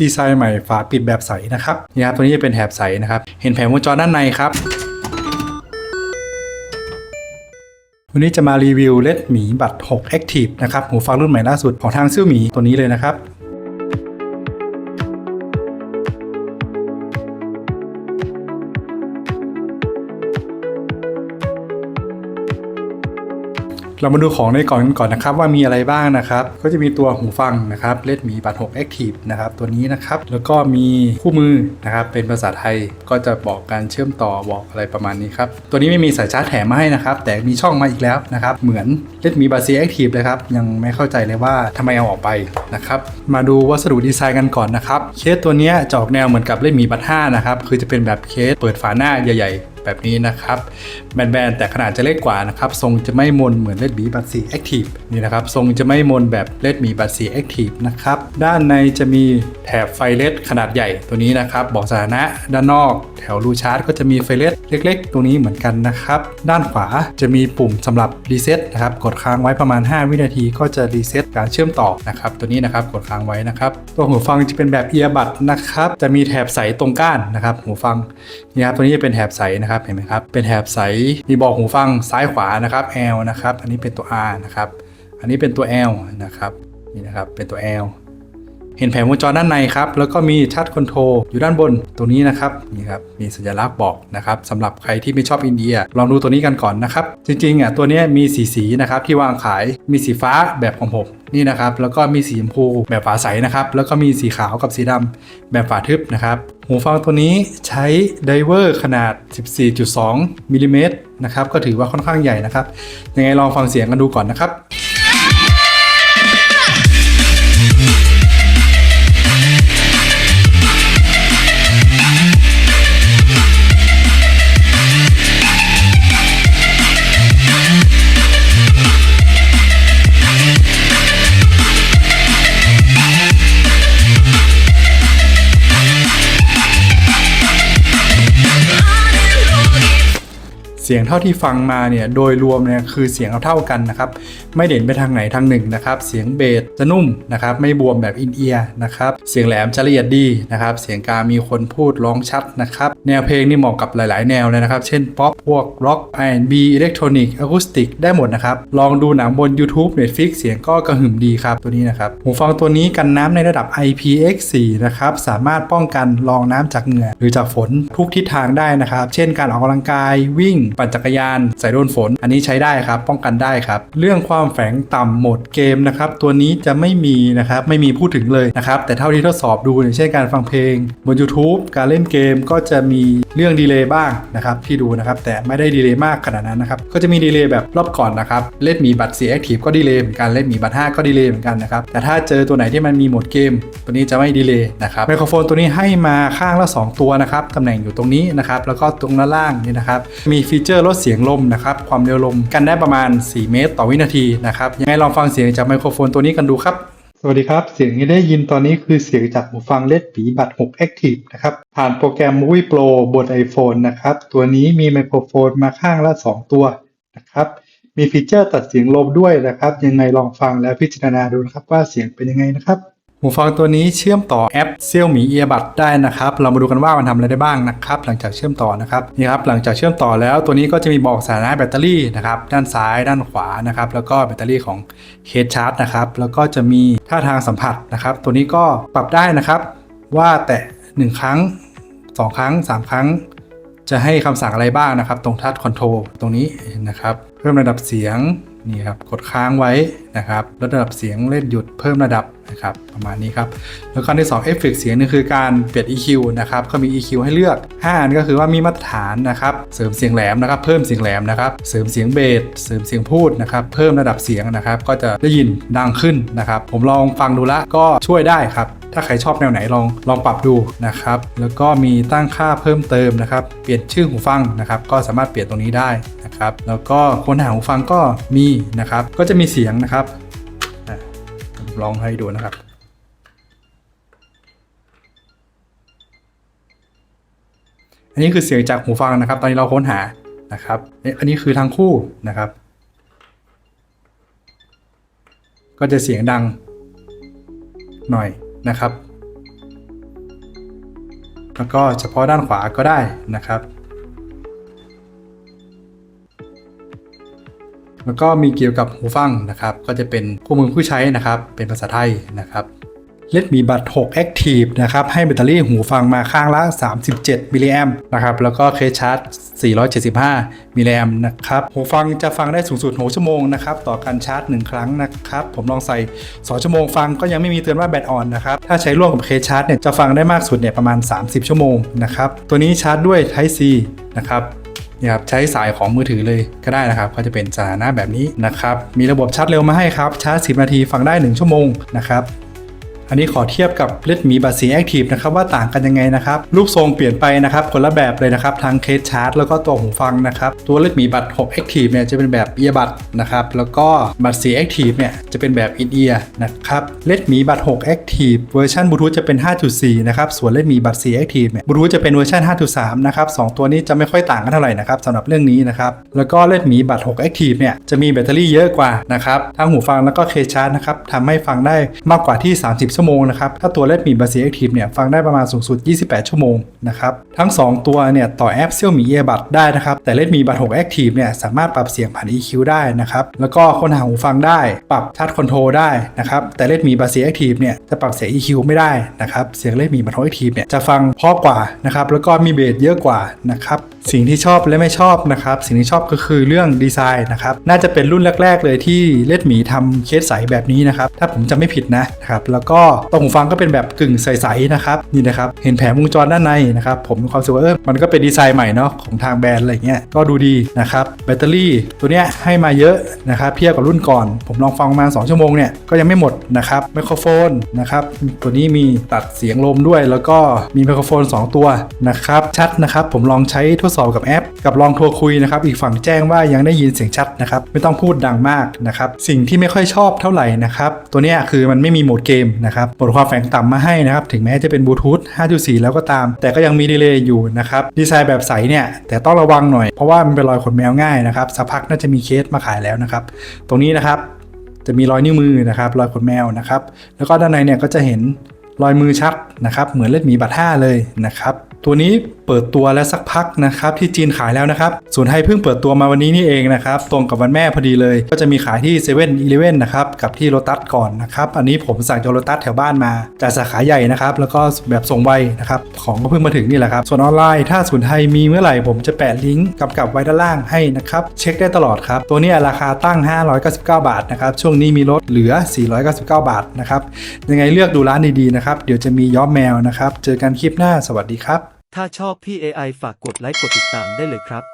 ดีไซน์ใหม่ฝาปิดแบบใสนะครับนี่ครับตัวนี้จะเป็นแถบใสนะครับ เห็นแผงวงจรด้านในครับวันนี้จะมารีวิวเลดหมีบัตร 6 Active นะครับหูฟังรุ่นใหม่ล่าสุดของทางซิ่วหมีตัวนี้เลยนะครับ เรามาดูของในกล่องกันก่อนนะครับว่ามีอะไรบ้างนะครับ ก็จะมีตัวหูฟังนะครับเลดมีบัตร6 Active นะครับตัวนี้นะครับ แล้วก็มีคู่มือนะครับเป็นภาษาไทยก็จะบอกการเชื่อมต่อบอกอะไรประมาณนี้ครับ ตัวนี้ไม่มีสายชาร์จแถมมาให้นะครับ แต่มีช่องมาอีกแล้วนะครับ เหมือนเลดมีบัตร C Active เลยครับ ยังไม่เข้าใจเลยว่าทำไมเอาออกไปนะครับ มาดูวัสดุดีไซน์กันก่อนนะครับ เคสตัวนี้จะออกแนวเหมือนกับเลดมีบัตร5นะครับ คือจะเป็นแบบเคสเปิดฝาหน้าใหญ่ๆ แบบนี้นะครับแบนๆแต่ขนาดจะเล็กกว่านะครับทรงจะไม่มนเหมือนเลดบีบัตซีแอคทีฟนี่นะครับทรงจะไม่มนแบบเลดบีบัตซีแอคทีฟนะครับด้านในจะมีแถบไฟเลดขนาดใหญ่ตัวนี้นะครับบอกสถานะด้านนอก ถวรูชาร์จก็จะมีไฟเลดเล็ก ๆ ตรงนี้เหมือนกันนะครับ ด้านขวาจะมีปุ่มสำหรับรีเซ็ตนะครับ กดค้างไว้ประมาณ 5 วินาทีก็จะรีเซ็ตการเชื่อมต่อนะครับ ตัวนี้นะครับกดค้างไว้นะครับ ตัวหูฟังจะเป็นแบบเอียบัดนะครับ จะมีแถบใสตรงก้านนะครับ หูฟังนี่ครับตัวนี้จะเป็นแถบใสนะครับเห็นไหมครับ เป็นแถบใสมีบอกหูฟังซ้ายขวานะครับ L นะครับ อันนี้เป็นตัว R นะครับ อันนี้เป็นตัว L นะครับ นี่นะครับ เป็นตัว L เห็นแผงวงจรด้านในครับ แล้วก็มีชัดคอนโทรอยู่ด้านบนตรงนี้นะครับนี่ครับมีสัญลักษณ์บอกนะครับสำหรับใครที่ไม่ชอบอินเดีย ลองดูตัวนี้กันก่อนนะครับ จริงๆอะตัวนี้มีสีสีนะครับที่วางขายมีสีฟ้าแบบของผมนี่นะครับแล้วก็มีสีชมพูแบบฝาใสนะครับแล้วก็มีสีขาวกับสีดำแบบฝาทึบนะครับหูฟังตัวนี้ใช้ไดเวอร์ขนาด 14.2มิลลิเมตรนะครับก็ถือว่าค่อนข้างใหญ่นะครับยังไงลองฟังเสียงกันดูก่อนนะครับ เสียงเท่าที่ฟังมาเนี่ยโดยรวมเนี่ยคือเสียงเท่าๆกันนะครับ ไม่เด่นไปทางไหนทางหนึ่งนะครับ เสียงเบสจะนุ่มนะครับไม่บวมแบบอินเอียร์นะครับเสียงแหลมจะละเอียดดีนะครับเสียงกลางมีคนพูดร้องชัดนะครับแนวเพลงนี่เหมาะกับหลาย ๆ แนวเลยนะครับ เช่นป๊อปพวกร็อก R&B อิเล็กทรอนิกส์อะคูสติกได้หมดนะครับ ลองดูหนังบน YouTube Netflix เสียงก็กระหึ่มดีครับตัวนี้นะครับหูฟังตัวนี้กันน้ำในระดับ IPX4 นะครับสามารถป้องกันรองน้ำจากเหงื่อหรือจากฝนทุกทิศทางได้นะครับ เช่นการออกกำลังกายวิ่ง ปั่นจักรยาน ใส่โดนฝน อันนี้ใช้ได้ครับ ป้องกันได้ครับ เรื่องความแฝงต่ำโหมดเกมนะครับตัวนี้จะไม่มีนะครับไม่มีพูดถึงเลยนะครับแต่เท่าที่ทดสอบดูอย่างเช่นการฟังเพลงบน YouTube การเล่นเกมก็จะมีเรื่องดีเลย์บ้างนะครับที่ดูนะครับแต่ไม่ได้ดีเลย์มากขนาดนั้นนะครับก็จะมีดีเลย์แบบรอบก่อนนะครับเล่นหมีบัตร C Active ก็ดีเลย์เหมือนกันเล่นหมีบัตร5ก็ดีเลย์เหมือนกันนะครับแต่ถ้าเจอตัวไหนที่มันมีโหมดเกม ตัวนี้จะไม่ดีเลย์นะครับไมโครโฟนตัวนี้ให้มาข้างละ 2 ตัวนะครับตำแหน่งอยู่ตรงนี้นะครับแล้วก็ตรงด้านล่างนี่นะครับมีฟีเจอร์ลดเสียงลมนะครับความเร็วลมกันได้ประมาณ 4 เมตร ต่อวินาทีนะครับยังไงลองฟังเสียงจากไมโครโฟนตัวนี้กันดูครับ สวัสดีครับ เสียงที่ได้ยินตอนนี้คือเสียงจากหูฟังเลดปีบัตร6 Active นะครับผ่านโปรแกรม Movie Pro บน iPhone นะครับตัวนี้มีไมโครโฟนมาข้างละ 2 ตัวนะครับมีฟีเจอร์ตัดเสียงลมด้วยนะครับ ยังไงลองฟังแล้วพิจารณาดูนะครับว่าเสียงเป็นยังไงนะครับ หูฟังตัวนี้เชื่อมต่อแอป Xiaomi Earbud ได้นะครับ เรามาดูกันว่ามันทำอะไรได้บ้างนะครับ หลังจากเชื่อมต่อนะครับนี่ครับหลังจากเชื่อมต่อแล้วตัวนี้ก็จะมีบอกสถานะแบตเตอรี่นะครับด้านซ้ายด้านขวานะครับแล้วก็แบตเตอรี่ของเคสชาร์จนะครับแล้วก็จะมีท่าทางสัมผัสนะครับ ตัวนี้ก็ปรับได้นะครับ ว่าแตะ1ครั้ง 2 ครั้ง 3 ครั้ง จะให้คำสั่งอะไรบ้างนะครับ ตรงทัชคอนโทรลตรงนี้นะครับ เพิ่มระดับเสียง นี่ครับกดค้างไว้นะครับลดระดับเสียงเล่นหยุดเพิ่มระดับนะครับประมาณนี้ครับแล้วก็ในที่2เอฟเฟกเสียงนี่คือการเปลี่ยน EQ นะครับก็มี EQ ให้เลือก 5 อันก็คือว่ามีมาตรฐานนะครับเสริมเสียงแหลมนะครับเพิ่มเสียงแหลมนะครับเสริมเสียงเบสเสริมเสียงพูดนะครับเพิ่มระดับเสียงนะครับก็จะได้ยินดังขึ้นนะครับผมลองฟังดูละก็ช่วยได้ครับ ถ้าใครชอบแนวไหนลองลองปรับดูนะครับ แล้วก็มีตั้งค่าเพิ่มเติมนะครับ เปลี่ยนชื่อหูฟังนะครับ ก็สามารถเปลี่ยนตรงนี้ได้นะครับ แล้วก็ค้นหาหูฟังก็มีนะครับ ก็จะมีเสียงนะครับลองให้ดูนะครับอันนี้คือเสียงจากหูฟังนะครับ ตอนนี้เราค้นหานะครับ อันนี้คือทางคู่นะครับ ก็จะเสียงดังหน่อย นะครับ แล้วก็เฉพาะด้านขวาก็ได้นะครับ แล้วก็มีเกี่ยวกับหูฟังนะครับ ก็จะเป็นคู่มือผู้ใช้นะครับ เป็นภาษาไทยนะครับ เลดมีบัตร6 Active นะครับ ให้แบตเตอรี่หูฟังมาข้างละ 37 มิลลิแอมนะครับ แล้วก็เคสชาร์จ 475 มิลลิแอมนะครับ หูฟังจะฟังได้สูงสุด 6 ชั่วโมงนะครับ ต่อการชาร์จ 1 ครั้งนะครับ ผมลองใส่ 2 ชั่วโมงฟังก็ยังไม่มีเตือนว่าแบตอ่อนนะครับ ถ้าใช้ร่วมกับเคสชาร์จเนี่ยจะฟังได้มากสุดเนี่ยประมาณ 30 ชั่วโมงนะครับ ตัวนี้ชาร์จด้วย Type C นะครับนี่ครับใช้สายของมือถือเลยก็ได้นะครับ ก็จะเป็นสถานะแบบนี้นะครับ มีระบบชาร์จเร็วมาให้ครับ ชาร์จ 10 นาทีฟังได้ 1 ชั่วโมงนะครับ อันนี้ขอเทียบกับ Redmi b u d 4 Active นะครับว่าต่างกันยังไงนะครับรูปทรงเปลี่ยนไปนะครับคนละแบบเลยนะครับทั้งเคสชาร์จแล้วก็ตัวหูฟังนะครับตัว Redmi b u d 6 Active เนี่ยจะเป็นแบบ Earbud นะครับแล้วก็ b u d 4 Active เนี่ยจะเป็นแบบ In Ear นะครับ Redmi b u d 6 Active เวอร์ชันบลูทูธจะเป็น 5.4 นะครับส่วน Redmi b u d 4 Active เนี่ยบลูทูธจะเป็นเวอร์ชัน5.3 นะครับสองตัวนี้จะไม่ค่อยต่างกันเท่าไหร่นะครับสำหรับเรื่องนี้นะครับแล้วก็ Redmi b u d 6 Active เนี่ยจะมีแบตเตอรี่เยอะกว่านะครับทั้งหูฟังแล้วก็เคสชาร์จนะครับทำให้ฟังได้มากกว่าที่ 30ชั่วโมงนะครับ ถ้าตัว Redmi b u d 4 Active เนี่ยฟังได้ประมาณสูงสุด 28 ชั่วโมงนะครับ ทั้ง 2 ตัวเนี่ยต่อแอป Xiaomi Earbud ได้นะครับ แต่ Redmi b u d 6 Active เนี่ยสามารถปรับเสียงผ่าน EQ ได้นะครับ แล้วก็ค้นหาหูฟังได้ ปรับชาร์จคอนโทรลได้นะครับ แต่ Redmi b u d 4 Active เนี่ยจะปรับเสียง EQ ไม่ได้นะครับ เสียง Redmi b u d 6 Active เนี่ยจะฟังเพราะกว่านะครับ แล้วก็มีเบสเยอะกว่านะครับ สิ่งที่ชอบและไม่ชอบนะครับ สิ่งที่ชอบก็คือเรื่องดีไซน์นะครับ น่าจะเป็นรุ่นแรก ๆ เลยที่ Redmi ทำเคสใสแบบนี้นะครับ ถ้าผมจำไม่ผิดนะครับ แล้วก็ตรงหูฟังก็เป็นแบบกึ่งใสๆนะครับ นี่นะครับ เห็นแผงวงจรด้านในนะครับ ผมมีความรู้สึกว่าเออมันก็เป็นดีไซน์ใหม่เนาะของทางแบรนด์อะไรเงี้ย ก็ดูดีนะครับ แบตเตอรี่ตัวเนี้ยให้มาเยอะนะครับ เทียบกับรุ่นก่อน ผมลองฟังประมาณ2ชั่วโมงเนี่ย ก็ยังไม่หมดนะครับ ไมโครโฟนนะครับ ตัวนี้มีตัดเสียงลมด้วย แล้วก็มีไมโครโฟน 2 ตัวนะครับ ชัดนะครับ ผมลองใช้ทดสอบกับแอป กับลองโทรคุยนะครับอีกฝั่งแจ้งว่ายังได้ยินเสียงชัดนะครับไม่ต้องพูดดังมากนะครับสิ่งที่ไม่ค่อยชอบเท่าไหร่นะครับตัวนี้คือมันไม่มีโหมดเกมนะครับโหมดความแฝงต่ำมาให้นะครับถึงแม้จะเป็นบลูทูธ5.4 แล้วก็ตาม แต่ก็ยังมีดีเลย์อยู่นะครับดีไซน์แบบใสเนี่ยแต่ต้องระวังหน่อยเพราะว่ามันเป็นรอยขนแมวง่ายนะครับสักพักน่าจะมีเคสมาขายแล้วนะครับตรงนี้นะครับจะมีรอยนิ้วมือนะครับรอยขนแมวนะครับแล้วก็ด้านในเนี่ยก็จะเห็นรอยมือชัดนะครับเหมือนเล็ดหมีบัตห้าเลยนะครับ ตัวนี้เปิดตัวแล้วสักพักนะครับที่จีนขายแล้วนะครับส่วนไทยเพิ่งเปิดตัวมาวันนี้นี่เองนะครับตรงกับวันแม่พอดีเลย ก็จะมีขายที่7 e เ e ่ e อนะครับกับที่โ o ตัสก่อนนะครับอันนี้ผมสั่งจากโ o ตัสแถวบ้านมาจากสาขาใหญ่นะครับแล้วก็แบบส่งไวนะครับของก็เพิ่งมาถึงนี่แหละครับส่วนออนไลน์ถ้าศูนย์ไทยมีเมื่อไหร่ผมจะแปะลิงก์กำกับไว้ด้านล่างให้นะครับเช็คได้ตลอดครับตัวนี้ราคาตั้ง 599 บาทนะครับช่วงนี้มีลดเหลือ 499 บาทนะครับยังไงเลือกดูร้านดีๆนะครับเดี๋ยวจะมีย้อมแมวนะครับเจอกันคลิปหน้าสวัสดีครับ ถ้าชอบพี่ AI ฝากกดไลค์กดติดตามได้เลยครับ